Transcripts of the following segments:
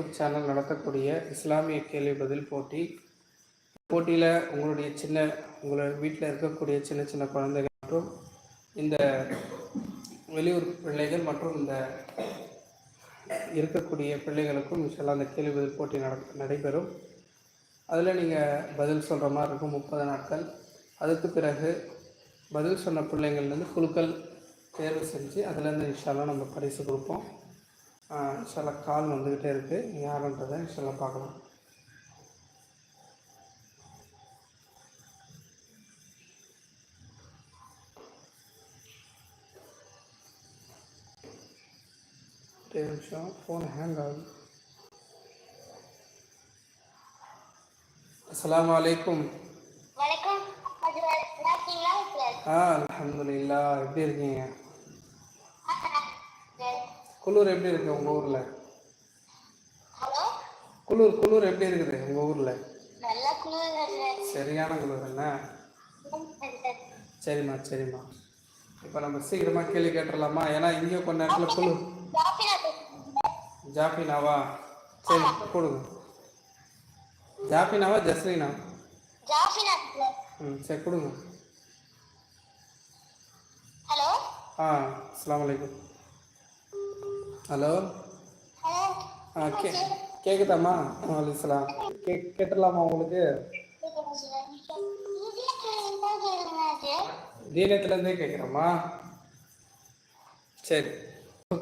YouTube channel நடத்தக்கூடிய இஸ்லாமிய கேள்வி பதில் போட்டி. போட்டியில் உங்களுடைய சின்ன உங்களோட வீட்டில் இருக்கக்கூடிய சின்ன சின்ன குழந்தைகள் மற்றும் இந்த வெளியூர் பிள்ளைகள் மற்றும் இந்த இருக்கக்கூடிய பிள்ளைகளுக்கும் இன்ஷால்லா அந்த கேள்வி பதில் போட்டி நட நடைபெறும். அதில் நீங்கள் பதில் சொல்கிற மாதிரி இருக்கும் முப்பது நாட்கள். அதுக்கு பிறகு பதில் சொன்ன பிள்ளைங்கள்லேருந்து குழுக்கள் தேர்வு செஞ்சு அதுலேருந்து இன்ஷால்லாம் நம்ம பரிசு கொடுப்போம். இன்ஷால்லா கால் வந்துக்கிட்டே இருக்குது யாருன்றதை இன்ஷால்லா பார்க்கலாம். நிமிஷம். ஃபோன் ஹேங் ஆகுது. நல்லா இருக்கீங்களா? ஹஜ்ரத் ஆ அல்ஹம்துலில்லா எப்படி இருக்கீங்க? குளூர் எப்படி இருக்கு உங்கள் ஊரில்? குளூர் குளூர் எப்படி இருக்குது உங்கள் ஊரில்? சரியான குளூர் என்ன சரிம்மா சரிம்மா. இப்போ நம்ம சீக்கிரமாக கேள்வி கேட்டுடலாமா ஏன்னா இங்கேயும் கொஞ்ச நேரத்தில் குளூர் ஜாஃபினாவா? சரி கொடுங்க ஜாஃபினாவா ஜஸ்ரீனா ம் சரி கொடுங்க. ஹலோ? ஆ அஸ்ஸலாமு அலைக்கும். ஹலோ? ஆ கே கேட்குதாம்மா அலிஸ்லாம் கே கேட்டுடலாமா உங்களுக்கு? தீனத்துலேருந்தே கேட்குறோம்மா சரி.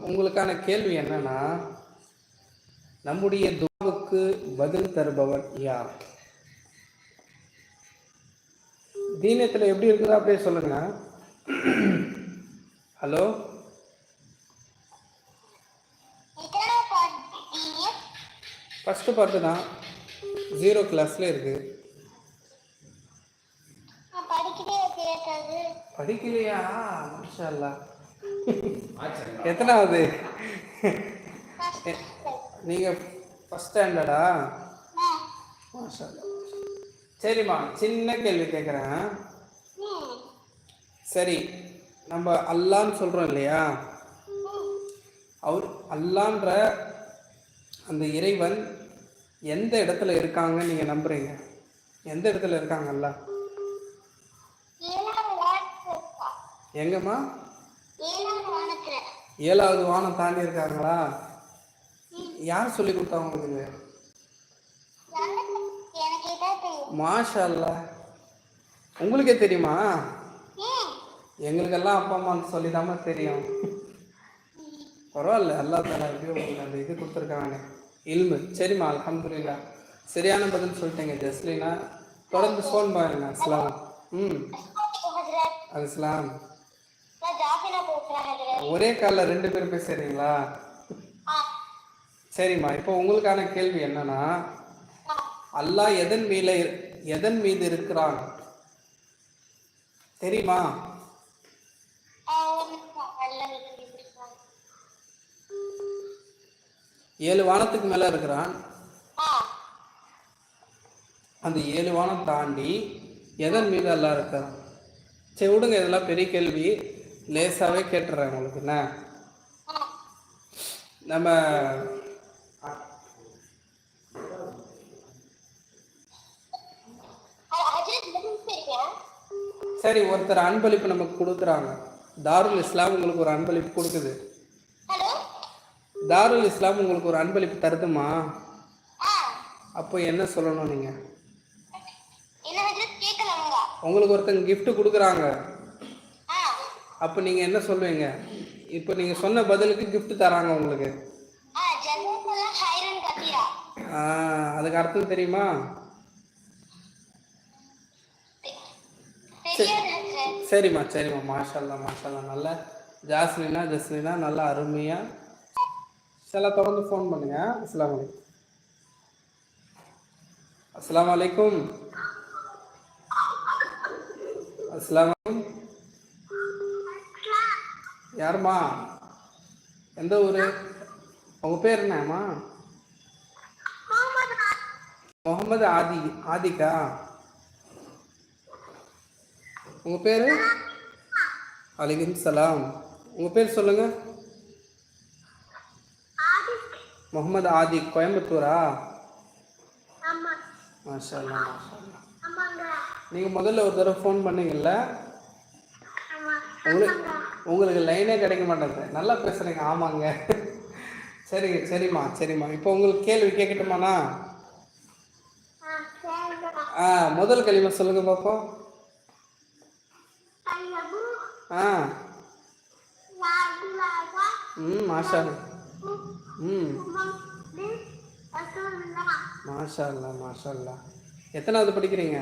உங்களுக்கான கேள்வி என்னன்னா நம்முடைய துவாவுக்கு பதில் தருபவன் யார்? தீனத்தில் எப்படி இருக்குதோ அப்படியே சொல்லுங்க. ஹலோ? ஃபஸ்ட்டு பார்ட்டு தான் ஜீரோ கிளாஸில் இருக்குது படிக்கலையா? மாஷா அல்லா எத்தனாவது? நீங்கள் ஃபஸ்ட் ஸ்டாண்டர்டா மாஷா அல்லா. சரிம்மா சின்ன கேள்வி கேட்குறேன். சரி நம்ம அல்லான்னு சொல்கிறோம் இல்லையா? அவர் அல்லான்ற அந்த இறைவன் எந்த இடத்துல இருக்காங்கன்னு நீங்கள் நம்புறீங்க? எந்த இடத்துல இருக்காங்க அல்லா ஏழாம் வானத்துல எங்கம்மா? ஏழாவது வானம் தாண்டி இருக்காங்களா? யார் சொல்லி கொடுத்தா உங்களுக்கு மாஷா உங்களுக்கே தெரியுமா. எங்களுக்கெல்லாம் அப்பா அம்மான்னு சொல்லி தெரியும். பரவாயில்ல அல்லா தாலா எப்படியோ உங்களுக்கு அந்த இது கொடுத்துருக்காங்க இல்மு. சரிம்மா அலமதுல்லா சரியான பதில் சொல்லிட்டீங்க ஜஸ்லினா. தொடர்ந்து ஃபோன் பாருங்க அஸ்லாம். ம். அஸ்லாம் ஒரே காலில் ரெண்டு பேரும் பேசுறீங்களா? சரிம்மா இப்போ உங்களுக்கான கேள்வி என்னன்னா அல்லாஹ் எதன் மீல எதன் மீது இருக்கிறான்? தெரியுமா? ஏழு வானத்துக்கு மேல இருக்கிறான். அந்த ஏழு வானம் தாண்டி எதன் மீது அல்லாஹ் இருக்கிறான் சரி விடுங்க இதெல்லாம் பெரிய கேள்வி. லேசாவே கேட்டுறேன் உங்களுக்கு என்ன? நம்ம சரி ஒருத்தர் அன்பளிப்பு நமக்கு கொடுக்குறாங்க. தாருல் இஸ்லாம் உங்களுக்கு ஒரு அன்பளிப்பு கொடுக்குது. தாருல் இஸ்லாம் உங்களுக்கு ஒரு அன்பளிப்பு தருதுமா? அப்போ என்ன சொல்லணும் கேட்கலாமுங்க உங்களுக்கு ஒருத்தங்க gift கொடுக்குறாங்க. அப்போ நீங்கள் என்ன சொல்லுவீங்க? இப்போ நீங்கள் சொன்ன பதிலுக்கு gift தராங்க உங்களுக்கு. அதுக்கு அர்த்தம் தெரியுமா? சரிம்மா சரிம்மா. மாஷல்லா மாஷல்லா. நல்லா ஜாஸ்லினா ஜஸ்லினா நல்லா அருமையாக சில தொடர்ந்து ஃபோன் பண்ணுங்க. அஸ்லாம் அலைக்கும். அஸ்ஸலாமு அலைக்கும். அஸ்ஸலாமு யாரும்மா? எந்த ஊர்? உங்கள் பேர் என்னம்மா? முகமது ஆதி ஆதிக்கா? உங்கள் பேர்? அலிகம் சலாம். உங்கள் பேர் சொல்லுங்கள் முகமது ஆதி கோயம்புத்தூரா? ஆமா. மாஷா அல்லா மாஷா அல்லா ஆமாங்க. நீங்கள் முதல்ல ஒரு தடவை ஃபோன் பண்ணீங்கல்ல? உங்களுக்கு உங்களுக்கு லைனே கிடைக்க மாட்டேங்குது. நல்லா பேசுகிறீங்க ஆமாங்க. சரிங்க சரிம்மா சரிம்மா. இப்போ உங்களுக்கு கேள்வி கேட்கட்டுமாண்ணா? ஆ முதல் கலிமா சொல்லுங்க பார்ப்போம் ஐயபு ஆ. ம் மாஷா மாஷா அல்லா மாஷா அல்லா எத்தனாவது படிக்கிறீங்க?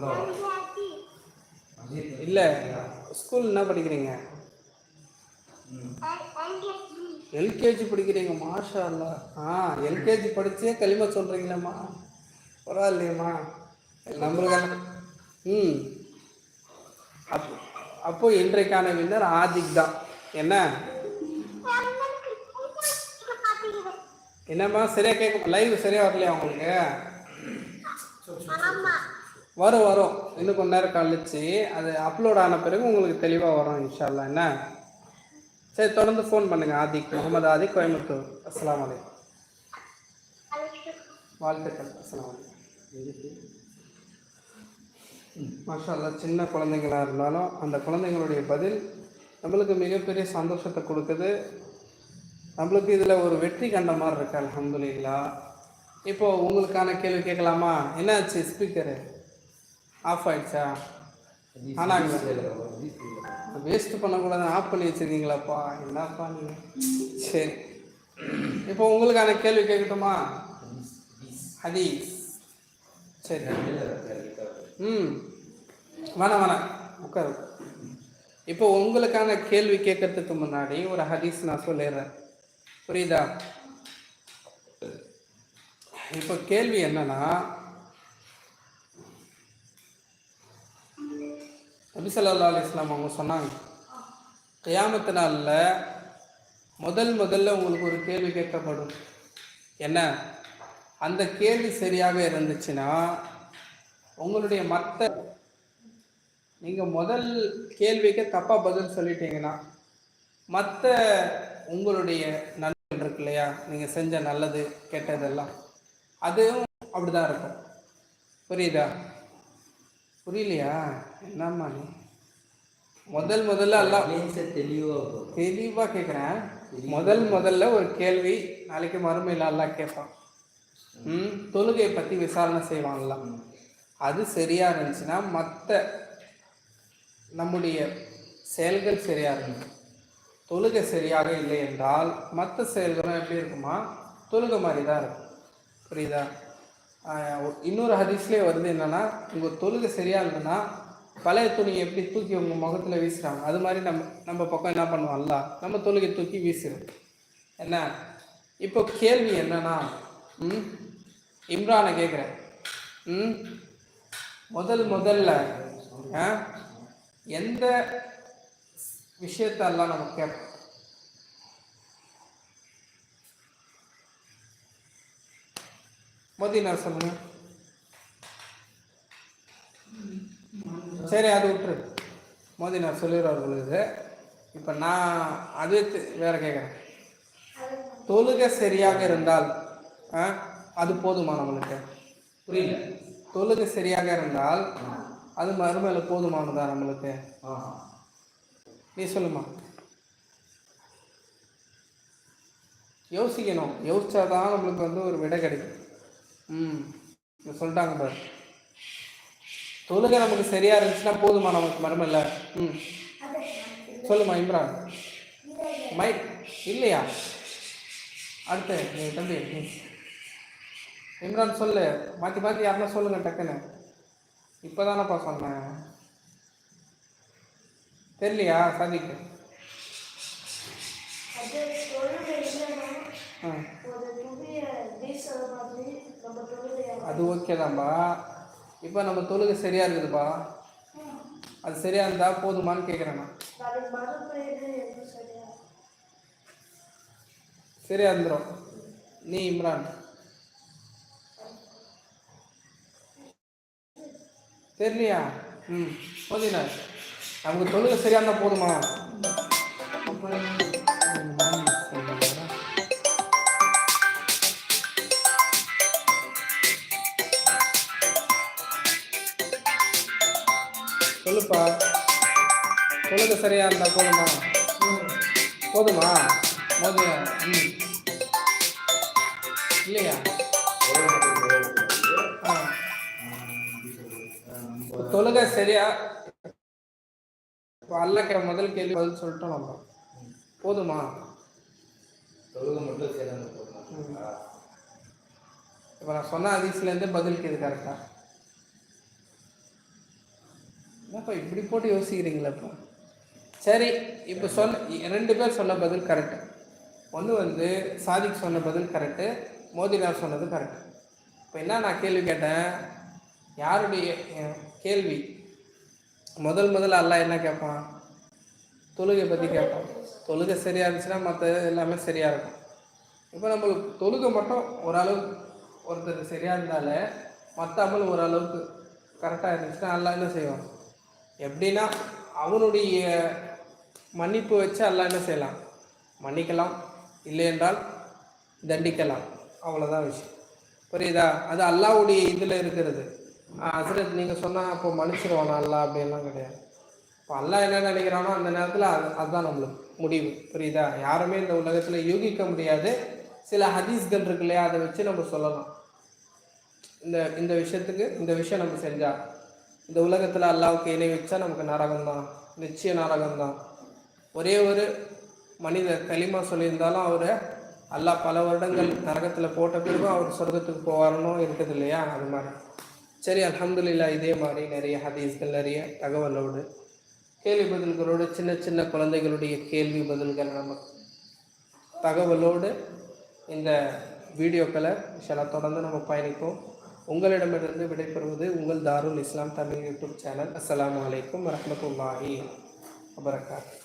ஐயாத்தி இல்லை ஸ்கூல் என்ன படிக்கிறீங்க? எல்கேஜி படிக்கிறீங்க மாஷா அல்லா ஆ எல்கேஜி படிச்சே களிமா சொல்கிறீங்களேம்மா பரவாயில்லையம்மா. நம்மளுக்கு ம். அப் அப்போ இன்றைக்கான வின்னர் ஆதிக் தான் என்ன? என்னம்மா சரியா கேட்க லைவ் சரியா வரலையா உங்களுக்கு? வரும் வரும். இன்னும் கொஞ்ச நேரம் கழிச்சு அது அப்லோட் ஆன பிறகு உங்களுக்கு தெளிவாக வரும் இன்ஷால்லா என்ன? சரி தொடர்ந்து ஃபோன் பண்ணுங்க ஆதிக் முகமது ஆதிக் கோயம்புத்தூர். அஸ்ஸலாமு அலைக்கும். வாழ்த்துக்கள். மாஷா அல்லாஹ் சின்ன குழந்தைங்களா இருந்தாலும் அந்த குழந்தைங்களுடைய பதில் நம்மளுக்கு மிகப்பெரிய சந்தோஷத்தை கொடுக்குது. நம்மளுக்கு இதில் ஒரு வெற்றி கண்ட மாதிரி இருக்கு அல்ஹம்துலில்லா. இப்போ உங்களுக்கான கேள்வி கேட்கலாமா? என்னாச்சு ஸ்பீக்கரு ஆஃப் ஆயிடுச்சா? ஆனாங்க வேஸ்ட் பண்ணக்கூடாது ஆஃப் பண்ணி வச்சிருக்கீங்களாப்பா? என்னப்பா நீங்கள் சரி. இப்போ உங்களுக்கான கேள்வி கேட்கட்டுமா? ஹதீஸ். சரி. ம். வேணாம் வேணாம் உட்காரு. இப்போ உங்களுக்கான கேள்வி கேட்கறதுக்கு முன்னாடி ஒரு ஹதீஸ் நான் சொல்லிடுறேன். புரியுதா? இப்போ கேள்வி என்னன்னா நபிசல்லா அலிஸ்லாம் அவங்க சொன்னாங்க கியாமத்து நாளில் முதல் முதல்ல உங்களுக்கு ஒரு கேள்வி கேட்கப்படும். என்ன? அந்த கேள்வி சரியாக இருந்துச்சுன்னா உங்களுடைய மற்ற நீங்கள் முதல் கேள்விக்கு தப்பாக பதில் சொல்லிட்டீங்கன்னா மற்ற உங்களுடைய நன்மைகள் இருக்கு இல்லையா? நீங்கள் செஞ்ச நல்லது கெட்டதெல்லாம். அதுவும் அப்படிதான் இருக்கும். புரியுதா? புரியலையா? என்னம்மா நீ? முதல் முதல்ல எல்லாம் தெளிவாக தெளிவாக கேட்குறேன் முதல் முதல்ல ஒரு கேள்வி நாளைக்கு மறுமையில் எல்லாம் கேட்பான் ம் தொழுகையை பற்றி விசாரணை செய்வாங்களாம் அது சரியாக இருந்துச்சுன்னா மற்ற நம்முடைய செயல்கள் சரியாக இருக்கும். தொழுகை சரியாக இல்லை என்றால் மற்ற செயல்களும் எப்படி இருக்குமா? தொழுகை மாதிரி தான் இருக்கும். புரியுதா? இன்னொரு ஹரிஸ்லேயே வருது என்னென்னா உங்கள் தொழுகை சரியாக இல்லைன்னா பழைய துணியை எப்படி தூக்கி உங்கள் முகத்தில் வீசுகிறாங்க அது மாதிரி நம்ம நம்ம பக்கம் என்ன பண்ணுவோம்ல நம்ம தொழுகை தூக்கி வீசிடும் என்ன? இப்போ கேள்வி என்னன்னா ம் இம்ரானை கேட்குறேன் ம் முதல் முதல்ல ஆ, எந்த விஷயத்தெல்லாம் நம்ம கேட்போம். மோதினார் சொல்லுங்க சரி அது விட்டுரு. மோதினார் சொல்லிடுறார் உங்களுக்கு. இப்போ நான் அது வேற கேட்குறேன். தொழுகை சரியாக இருந்தால் ஆ, அது போதுமா நம்மளுக்கு? புரியல. தொழுகை சரியாக இருந்தால் அது மறுமையில் போதுமானதா நம்மளுக்கு? ஆஹா. நீ சொல்லுமா? யோசிக்கணும். யோசிச்சாதான் நம்மளுக்கு வந்து ஒரு விடை கிடைக்கும். ம். சொல்லிட்டாங்க பாரு. தொழுகை நமக்கு சரியா இருந்துச்சுன்னா போதுமா நமக்கு மரமில்ல? ம். சொல்லுமா இம்ரான். மைக் இல்லையா? அடுத்து நீ தம்பி இம்ரான் சொல்லு. மாற்றி மாற்றி யாருன்னா சொல்லுங்க டக்குன்னு. இப்போதானப்பா சொன்னேன். தெரியலையா? சாதிக்கு அது ஓகே தான்பா. இப்போ நம்ம தொழுகை சரியா இருக்குதுப்பா. அது சரியா இருந்தா போதுமான்னு கேட்குறேன் நான் அது மறுபெயர் என்று சரியா சரியா இருந்துரும். நீ இம்ரான். தெரியலையா? ம் போதினா. நமக்கு தொழில சரியாக இருந்தால் போதுமா? சொல்லுப்பா. தொழுது சரியாக இருந்தால் போதுமா? போதுமா? போதும் இல்லையா? தொழுகை சரியா இப்போ அல்லக்கிற முதல் கேள்வி பதில் சொல்லிட்டோம் நம்ம. போதுமா? தொழுகை மட்டும் போடணும் இப்போ நான் சொன்ன அதிசலேருந்து பதிலுக்கு இது கரெக்டா என்னப்பா இப்படி போட்டு யோசிக்கிறீங்களா இப்போ? சரி இப்போ சொன்ன ரெண்டு பேர் சொன்ன பதில் கரெக்டு ஒன்று வந்து சாதிக் சொன்ன பதில் கரெக்டு மோதிலால் சொன்னது கரெக்டு இப்போ என்ன நான் கேள்வி கேட்டேன்? யாருடைய கேள்வி? முதல் முதல்ல அல்லாஹ் என்ன கேட்பான்? தொழுகை பற்றி கேட்பான். தொழுகை சரியாக இருந்துச்சுன்னா மற்ற எல்லாமே சரியாக இருக்கும். இப்போ நம்மளுக்கு தொழுகை மட்டும் ஓரளவுக்கு ஒருத்தர் சரியாக இருந்தாலே மற்ற அமல் ஓரளவுக்கு கரெக்டாக இருந்துச்சுன்னா அல்லாஹ் என்ன செய்வான்? எப்படின்னா அவனுடைய மன்னிப்பு வச்சு அல்லாஹ் என்ன செய்யலாம்? மன்னிக்கலாம். இல்லை என்றால் தண்டிக்கலாம். அவ்வளோதான் விஷயம். புரியுதா? அது அல்லாஹ்வுடைய இதில் இருக்கிறது. ஹசரத் நீங்கள் சொன்னால் அப்போ மன்னிச்சிருவானா அல்லாஹ் அப்படின்லாம் கிடையாது. இப்போ அல்லாஹ் என்ன நினைக்கிறானோ அந்த நேரத்தில் அது அதுதான் நம்மளுக்கு முடிவு. புரியுதா? யாருமே இந்த உலகத்தில் யூகிக்க முடியாது. சில ஹதீஸ்கள் இருக்கு இல்லையா? அதை வச்சு நம்ம சொல்லலாம். இந்த இந்த விஷயத்துக்கு இந்த விஷயம் நம்ம செஞ்சால் இந்த உலகத்தில் அல்லாவுக்கு இணை வச்சா நமக்கு நரகம்தான். நிச்சய நரகம்தான். ஒரே ஒரு மனிதர் களிமா சொல்லியிருந்தாலும் அவரை அல்லாஹ் பல வருடங்கள் நரகத்தில் போட்ட பிறகு அவர் சொர்க்கத்துக்கு போவாரணும் இருக்குது இல்லையா? அது மாதிரி. சரி அலமதுல்லா இதே மாதிரி நிறைய ஹதீஸ்கள் நிறைய தகவலோடு கேள்வி பதில்களோடு சின்ன சின்ன குழந்தைகளுடைய கேள்வி பதில்கள் நம்ம தகவலோடு இந்த வீடியோக்களை சில தொடர்ந்து நம்ம பயணிப்போம். உங்களிடமிருந்து விடைபெறுவது உங்கள் தாருல் இஸ்லாம் தமிழ் யூடியூப் சேனல். அஸ்லாம் அலைக்கும் வரமத்துல்லாஹி வபரகாத்துஹு